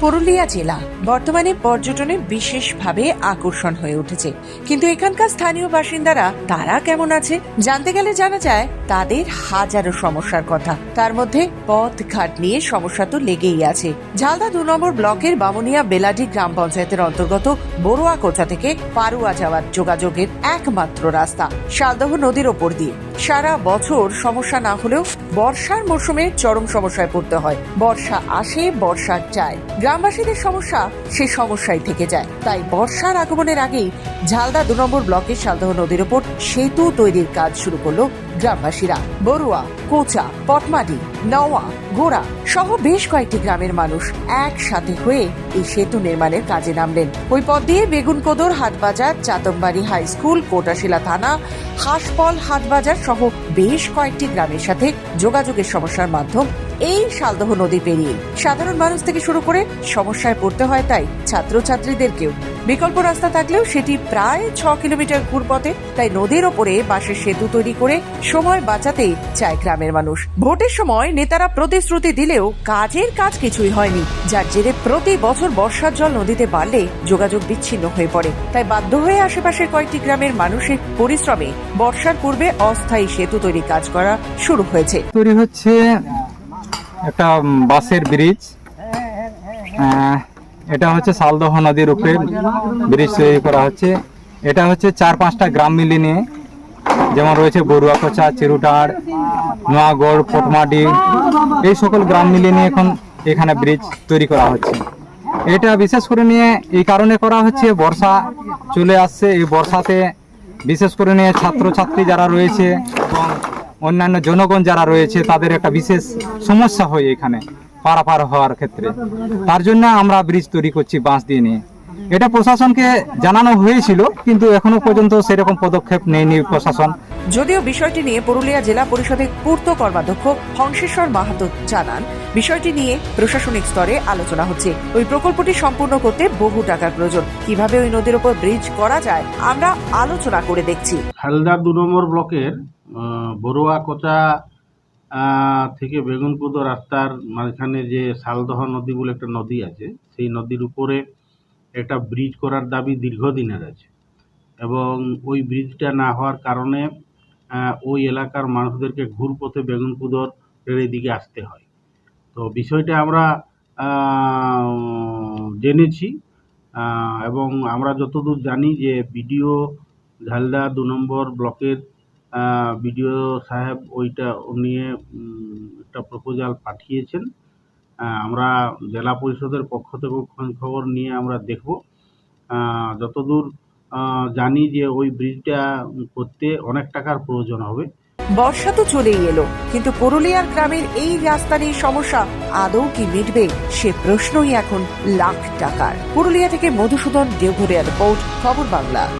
পুরুলিয়া জেলা বর্তমানে পর্যটনের বিশেষভাবে আকর্ষণ হয়ে উঠেছে। কিন্তু এখানকার স্থানীয় বাসিন্দারা, তারা কেমন আছে? জানতে গেলে জানা যায়, তাদের হাজারো সমস্যার কথা। তার মধ্যে পথ ঘাট নিয়ে সমস্যা তো লেগেই আছে। ঝালদা দু নম্বর ব্লকের বামুনিয়া বেলাডি গ্রাম পঞ্চায়েতের অন্তর্গত বড়ুয়া কোচা থেকে পারুয়া যাওয়ার যোগাযোগের একমাত্র রাস্তা, শালদহ নদীর ওপর দিয়ে। সারা বছর সমস্যা না হলেও বর্ষার মরশুমে চরম সমস্যায় পড়তে হয়। বর্ষা আসে, বর্ষা যায়। গ্রামবাসীদের সমস্যা সে সমস্যায় থেকে যায়। তাই বর্ষার আগমনের আগেই ঝালদা দু নম্বর ব্লকের শালদহ নদীর ওপর সেতু তৈরির কাজ শুরু করল গ্রামবাসীরা। বড়ুয়া, কোচা পটমাডি নওয়া, গোড়া সহ বেশ কয়েকটি গ্রামের মানুষ একসাথে হয়ে এই সেতু নির্মাণের কাজে নামলেন। ওই পথ দিয়ে বেগুনকোদর, হাটবাজার, চাতমবাড়ি হাই স্কুল, কোটাশিলা থানা, হাসপল, হাটবাজার সহ বেশ কয়েকটি গ্রামের সাথে যোগাযোগের সমস্যার মাধ্যম এই শালদহ নদী পেরিয়ে সাধারণ মানুষ থেকে শুরু করে সমস্যায় পড়তে হয় তাই ছাত্রছাত্রীদেরকেও বিকল্প রাস্তা থাকলেও সেটি প্রায় ছ কিলোমিটার ঘুরপথে তাই নদীর ওপরে বাঁশের সেতু তৈরি করে সময় বাঁচাতেই চায় গ্রামের মানুষ। ভোটের সময় নেতারা প্রতিশ্রুতি দিলেও কাজের কাজ কিছুই হয়নি। যার জেরে প্রতি বছর বর্ষার জল নদীতে বাড়লে যোগাযোগ বিচ্ছিন্ন হয়ে পড়ে। তাই বাধ্য হয়ে আশেপাশের কয়েকটি গ্রামের মানুষের পরিশ্রমে বর্ষার পূর্বে অস্থায়ী সেতু তৈরি কাজ করা শুরু হয়েছে। তৈরি হচ্ছে একটা বাঁশের ব্রিজ। এটা হচ্ছে সালদহ নদীর উপরে ব্রিজ তৈরি করা হচ্ছে। এটা হচ্ছে চার পাঁচটা গ্রাম মিলিয়ে নিয়ে, যেমন রয়েছে বড়ুয়াকোচা চিরুটার, নোয়াগড় পটমাডি এই সকল গ্রাম মিলিয়ে নিয়ে এখন এখানে ব্রিজ তৈরি করা হচ্ছে। এটা বিশেষ করে নিয়ে এই কারণে করা হচ্ছে, বর্ষা চলে আসছে, এই বর্ষাতে বিশেষ করে নিয়ে ছাত্রছাত্রী যারা রয়েছে এবং অন্যান্য জনগণ যারা রয়েছে, তাদের একটা বিশেষ সমস্যা হয় এখানে। পারাপার হওয়ার ক্ষেত্রে। তার জন্য আমরা ব্রিজ তৈরি করছি বাঁশ দিয়ে নিয়ে। এটা প্রশাসনকে জানানো হয়েছিল কিন্তু এখনও পর্যন্ত সেরকম পদক্ষেপ নেয়নি প্রশাসন। যদিও বিষয়টি নিয়ে পুরুলিয়া জেলা পরিষদের পূর্ত কর্মাধ্যক্ষ হংসেশ্বর মাহাতো জানান বিষয়টি নিয়ে প্রশাসনিক স্তরে আলোচনা হচ্ছে। ওই প্রকল্পটি সম্পূর্ণ করতে বহু টাকার প্রয়োজন। কীভাবে ওই নদীর উপর ব্রিজ করা যায় আমরা আলোচনা করে দেখছি। হালদা দু নম্বর ব্লকের আহ, বড়ুয়া কোচা থেকে বেগুনকুদো রাস্তার মাঝখানে যে শালদহ নদী বলে একটা নদী আছে, সেই নদীর উপরে একটা ব্রিজ করার দাবি দীর্ঘদিনের আছে। এবং ওই ব্রিজটা না হওয়ার কারণে ওই এলাকার মানুষদেরকে ঘুরপথে বেগুনকুদর এই দিকে আসতে হয়। তো বিষয়টা আমরা জেনেছি এবং আমরা যতদূর জানি যে বিডিও ঝালদা দু নম্বর ব্লকের বিডিও সাহেব ওইটা নিয়ে একটা প্রপোজাল পাঠিয়েছেন। আমরা জেলা পরিষদের পক্ষ থেকে খবর নিয়ে আমরা দেখব। যতদূর জানি যে ওই ব্রিজটা করতে অনেক টাকার প্রয়োজন হবে। বর্ষা তো চলেই এলো, কিন্তু পুরুলিয়ার গ্রামের এই রাস্তার এই সমস্যা আদৌ কি মিটবে, সে প্রশ্নই এখন লাখ টাকার। পুরুলিয়া থেকে মধুসূদন দেওঘরিয়া রিপোর্ট, খবর বাংলা।